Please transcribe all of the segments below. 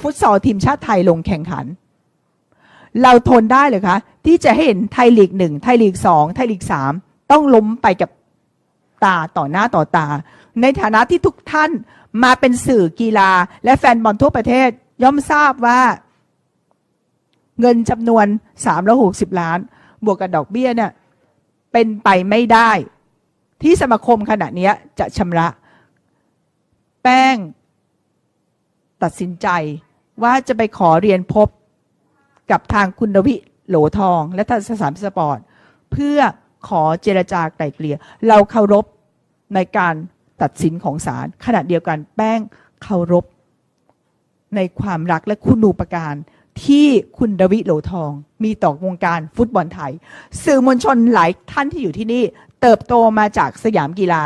ฟุตซอลทีมชาติไทยลงแข่งขัน เราทนได้เลยคะ ที่จะให้เห็นไทยลีกหนึ่งไทยลีกสองไทยลีกสามต้องล้มไปกับตาต่อหน้าต่อตา ในฐานะที่ทุกท่านมาเป็นสื่อกีฬา และแฟนบอลทั่วประเทศย่อมทราบว่า เงินจำนวน360 ล้าน บวกกับดอกเบี้ยเนี่ยเป็นไปไม่ได้ ที่สมาคมขณะนี้จะชำระ แป้ง ตัดสินใจ ว่าจะไปขอเรียนพบกับทางคุณดวิโหลทอง และทางสสามสปอร์ตเพื่อขอเจรจาไกล่เกลี่ยเราเคารพในการตัดสินของศาลขณะเดียวกันแป้งเคารพ ในความรักและคุณูปการที่คุณดวิโหลทอง มีต่อวงการฟุตบอลไทย สื่อมวลชนหลายท่านที่อยู่ที่นี่ เติบโตมาจากสยามกีฬา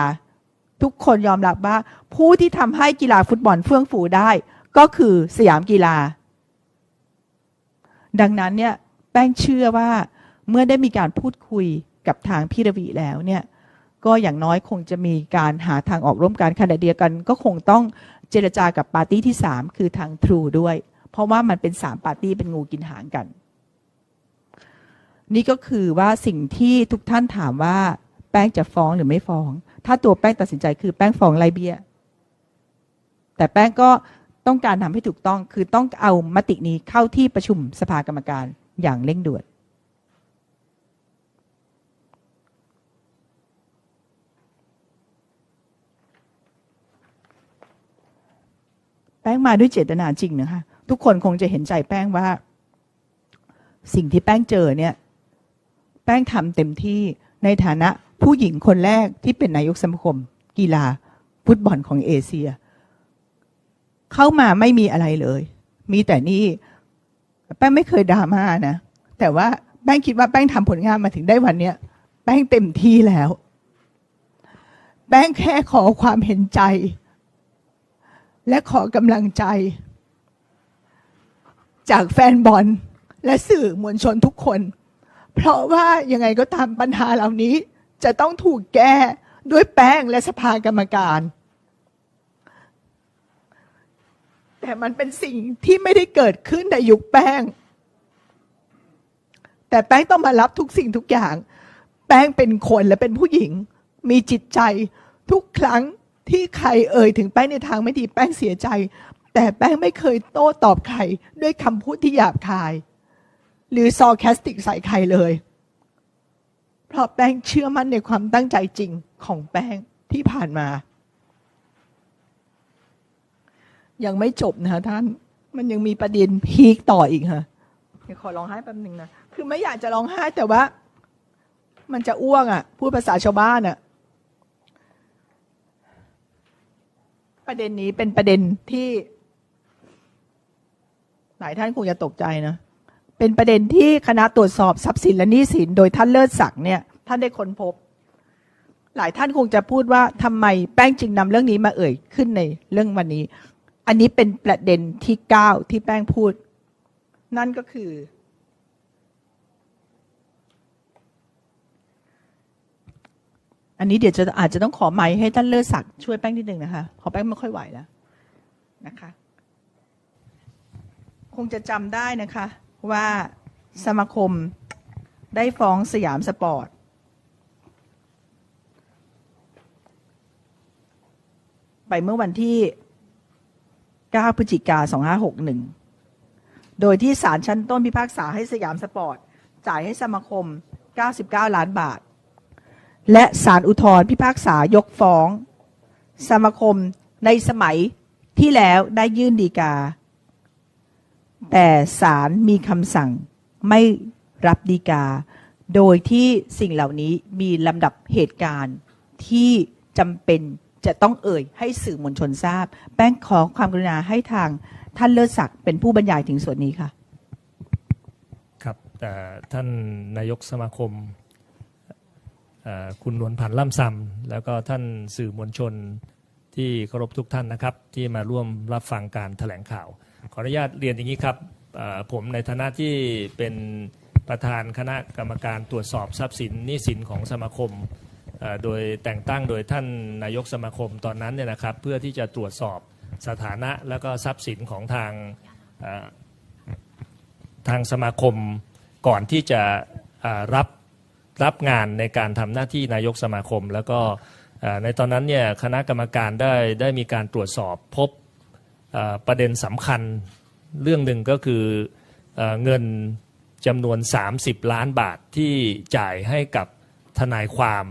ทุกคนยอมรับว่า ผู้ที่ทำให้กีฬาฟุตบอลเฟื่องฟูได้ ก็คือสยามกีฬา ดังนั้นเนี่ยแป้งเชื่อว่าเมื่อได้มีการพูดคุยกับทางพี่ระวีแล้วเนี่ยก็อย่างน้อยคงจะมีการหาทางออกร่วมกันขณะเดียวกัน ก็คงต้องเจรจากับปาร์ตี้ที่ 3 คือทางทรูด้วย เพราะว่ามันเป็น 3 ปาร์ตี้เป็นงูกินหางกัน นี่ก็คือว่าสิ่งที่ทุกท่านถามว่าแป้งจะฟ้องหรือไม่ฟ้อง ถ้าตัวแป้งตัดสินใจคือแป้งฟ้องไลเบีย แต่แป้งก็ ต้องการทำให้ถูกต้องคือต้องเอามตินี้เข้าที่ประชุมสภากรรมการอย่างเร่งด่วนแป้งมาด้วยเจตนาจริงนะคะทุกคนคงจะเห็นใจแป้งว่า สิ่งที่แป้งเจอเนี่ย แป้งทำเต็มที่ในฐานะผู้หญิงคนแรกที่เป็นนายกสมาคม กีฬาฟุตบอลของเอเชีย เข้ามาไม่มีอะไรเลย มีแต่นี่แป้งไม่เคยดราม่านะ แต่ว่าแป้งคิดว่าแป้งทำผลงานมาถึงได้วันเนี้ยแป้งเต็มที่แล้ว แป้งแค่ขอความเห็นใจ และขอกำลังใจ จากแฟนบอลและสื่อมวลชนทุกคน เพราะว่ายังไงก็ตามปัญหาเหล่านี้จะต้องถูกแก้ด้วยแป้งและสภากรรมการ แต่มันเป็นสิ่งที่ไม่ได้เกิดขึ้นในยุคแป้ง แต่แป้งต้องมารับทุกสิ่งทุกอย่าง แป้งเป็นคนและเป็นผู้หญิง มีจิตใจทุกครั้งที่ใครเอ่ยถึงแป้งในทางไม่ดีแป้งเสียใจ แต่แป้งไม่เคยโต้ตอบใครด้วยคำพูดที่หยาบคาย หรือซอแคสติกใส่ใครเลย เพราะแป้งเชื่อมั่นในความตั้งใจจริงของแป้งที่ผ่านมา ยังไม่จบนะคะท่านมันยังมีประเด็นพีคต่ออีกค่ะเดี๋ยวขอร้องไห้แป๊บหนึ่งนะคือไม่อยากจะร้องไห้แต่ว่า มันจะอ้วกอะ พูดภาษาชาวบ้านอะ ประเด็นนี้เป็นประเด็นที่ หลายท่านคงจะตกใจนะเป็นประเด็นที่คณะตรวจสอบทรัพย์สินและหนี้สิน โดยท่านเลิศศักดิ์เนี่ย ท่านได้ค้นพบ หลายท่านคงจะพูดว่าทำไมแป้งจึงนำเรื่องนี้มาเอ่ยขึ้นในเรื่องวันนี้ อันนี้เป็นประเด็นที่เก้าที่แป้งพูด นั่นก็คือ อันนี้เดี๋ยวจะอาจจะต้องขอไมค์ให้ท่านเลิศศักดิ์ช่วยแป้งนิดนึงนะคะเพราะแป้งไม่ค่อยไหวแล้วนะคะ คงจะจำได้นะคะ ว่าสมาคมได้ฟ้องสยามสปอร์ตไปเมื่อวันที่ 9 พฤศจิกา 2561 โดยที่ศาลชั้นต้นพิพากษาให้สยามสปอร์ต จ่ายให้สมาคม 99 ล้านบาท และศาลอุทธรพิพากษายกฟ้อง สมาคมในสมัยที่แล้วได้ยื่นดีกา แต่ศาลมีคำสั่งไม่รับดีกา โดยที่สิ่งเหล่านี้มีลำดับเหตุการณ์ที่จำเป็น จะต้องเอ่ยให้สื่อมวลชนทราบ แป้งขอความกรุณาให้ทางท่านเลิศศักดิ์เป็นผู้บรรยายถึงส่วนนี้ค่ะ ครับแต่ท่านนายกสมาคม คุณนวลพันธ์ล่ำซำแล้วก็ท่านสื่อมวลชนที่เคารพทุกท่านนะครับ ที่มาร่วมรับฟังการแถลงข่าว ขออนุญาตเรียนอย่างนี้ครับผมในฐานะที่เป็นประธานคณะกรรมการตรวจสอบทรัพย์สินหนี้สินของสมาคม โดยแต่งตั้งโดยท่านนายกสมาคมตอนนั้นเนี่ยนะครับเพื่อที่จะตรวจสอบสถานะแล้วก็ทรัพย์สินของทางทางสมาคมก่อนที่จะรับรับงานในการทำหน้าที่นายกสมาคม แล้วก็ในตอนนั้นเนี่ยคณะกรรมการได้ได้มีการตรวจสอบพบประเด็นสำคัญเรื่องหนึ่งก็คือเอ่อเงินจำนวน 30 ล้านบาทที่จ่ายให้กับทนายความ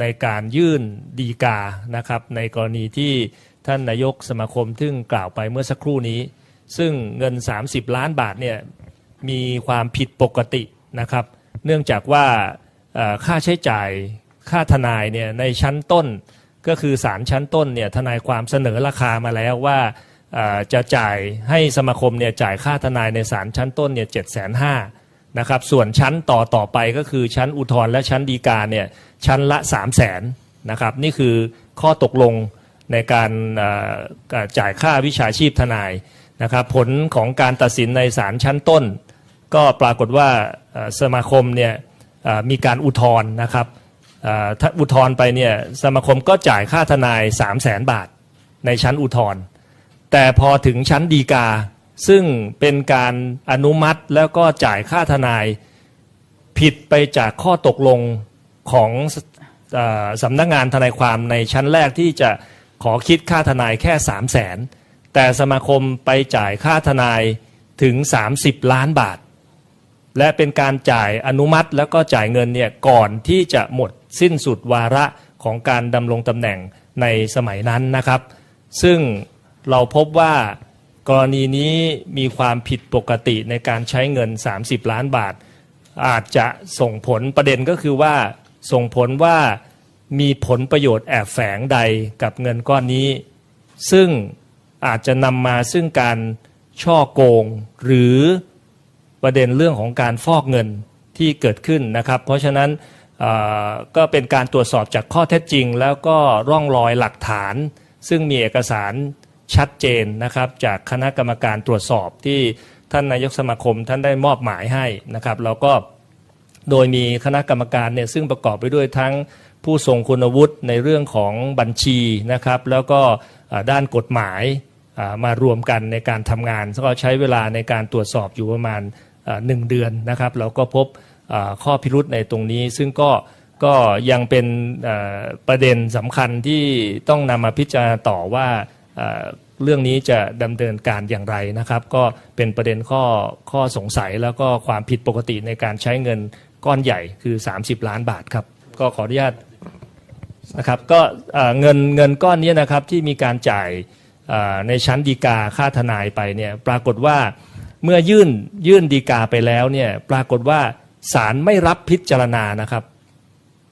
ในการยื่นดีกานะครับในกรณีที่ท่านนายกสมาคมซึ่งกล่าวไปเมื่อสักครู่นี้ ซึ่งเงิน 30 ล้านบาทเนี่ยมีความผิดปกตินะครับ เนื่องจากว่าค่าใช้จ่ายค่าทนายเนี่ยในชั้นต้นก็คือศาลชั้นต้นเนี่ยทนายความเสนอราคามาแล้วว่าจะจ่ายให้สมาคมเนี่ยจ่ายค่าทนายในศาลชั้นต้นเนี่ยเจ็ดแสนห้า นะครับส่วนชั้นต่อต่อไปก็คือชั้นอุทธรณ์และชั้นฎีกาเนี่ยชั้นละ3 0 0แสนนะครับนี่คือข้อตกลงในการจ่ายค่าวิชาชีพทนายนะครับผลของการตัดสินในศาลชั้นต้น ก็ปรากฏว่าสมาคมเนี่ยมีการอุทธรณ์นะครับถ้าอุทธรณ์ไปเนี่ยสมาคมก็จ่ายค่าทนาย 3 0 0แสนบาทในชั้นอุทธรณ์แต่พอถึงชั้นฎีกา ซึ่งเป็นการอนุมัติแล้วก็จ่ายค่าทนายผิดไปจากข้อตกลงของอสำนักงานทนายความในชั้นแรกที่จะขอคิดค่าทนายแค่3 0 0แสนแต่สมาคมไปจ่ายค่าทนายถึง 30 ล้านบาท และเป็นการจ่ายอนุมัติแล้วก็จ่ายเงินเนี่ยก่อนที่จะหมดสิ้นสุดวาระของการดำรงตำแหน่งในสมัยนั้นนะครับ ซึ่งเราพบว่า กรณีนี้มีความผิดปกติในการใช้เงิน 30 ล้านบาท อาจจะส่งผลประเด็นก็คือว่าส่งผลว่ามีผลประโยชน์แอบแฝงใดกับเงินก้อนนี้ ซึ่งอาจจะนำมาซึ่งการช่อโกง หรือประเด็นเรื่องของการฟอกเงินที่เกิดขึ้นนะครับ เพราะฉะนั้นก็เป็นการตรวจสอบจากข้อเท็จจริง แล้วก็ร่องรอยหลักฐาน ซึ่งมีเอกสาร ชัดเจนนะครับจากคณะกรรมการตรวจสอบที่ท่านนายกสมาคมท่านได้มอบหมายให้นะครับแล้วก็โดยมีคณะกรรมการเนี่ยซึ่งประกอบไปด้วยทั้งผู้ทรงคุณวุฒิในเรื่องของบัญชีนะครับแล้วก็ด้านกฎหมายมารวมกันในการทำงานก็ใช้เวลาในการตรวจสอบอยู่ประมาณหนึ่งเดือนนะครับแล้วก็พบข้อพิรุษในตรงนี้ ซึ่งก็ก็ยังเป็นประเด็นสำคัญที่ต้องนำมาพิจารณาต่อว่า เรื่องนี้จะดำเนินการอย่างไรนะครับ ก็เป็นประเด็นข้อข้อสงสัยแล้วก็ความผิดปกติในการใช้เงินก้อนใหญ่คือ 30 ล้านบาทครับ ก็ขออนุญาตนะครับก็เงินเงินก้อนนี้นะครับที่มีการจ่ายในชั้นดีกาค่าทนายไปเนี่ยปรากฏว่าเมื่อยื่นยื่นดีกาไปแล้วเนี่ยปรากฏว่าศาลไม่รับพิจารณานะครับ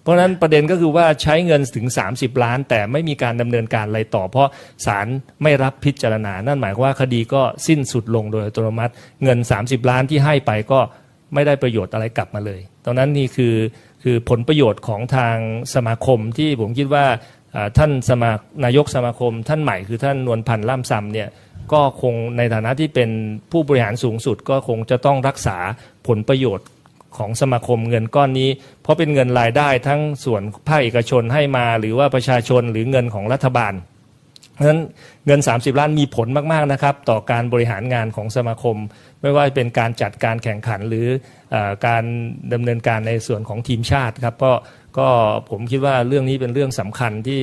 เพราะฉะนั้นประเด็นก็คือว่าใช้เงินถึง 30 ล้าน แต่ไม่มีการดำเนินการอะไรต่อ เพราะศาลไม่รับพิจารณา นั่นหมายความว่าคดีก็สิ้นสุดลงโดยอัตโนมัติ เงิน 30 ล้านที่ให้ไปก็ไม่ได้ประโยชน์อะไรกลับมาเลยตรงนั้นนี่คือคือผลประโยชน์ของทางสมาคมที่ผมคิดว่าอ่าท่านสมานายกสมาคม ท่านใหม่คือท่านนวลพันธ์ล่ำซำเนี่ยก็คงในฐานะที่เป็นผู้บริหารสูงสุดก็คงจะต้องรักษาผลประโยชน์ ของสมาคมเงินก้อนนี้ เพราะเป็นเงินรายได้ทั้งส่วนภาคเอกชนให้มา หรือว่าประชาชนหรือเงินของรัฐบาลเพราะฉะนั้นเงิน 30 ล้านมีผลมาก ๆ นะครับ ต่อการบริหารงานของสมาคม ไม่ว่าเป็นการจัดการแข่งขันหรืออการดำเนินการในส่วนของทีมชาติครับก็ก็ผมคิดว่าเรื่องนี้เป็นเรื่องสำคัญที่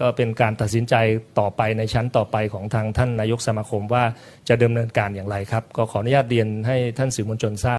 ก็เป็นการตัดสินใจต่อไปในชั้นต่อไปของทางท่านนายกสมาคมว่าจะดำเนินการอย่างไรครับ ก็ขออนุญาตเรียนให้ท่านสื่อมวลชนทราบ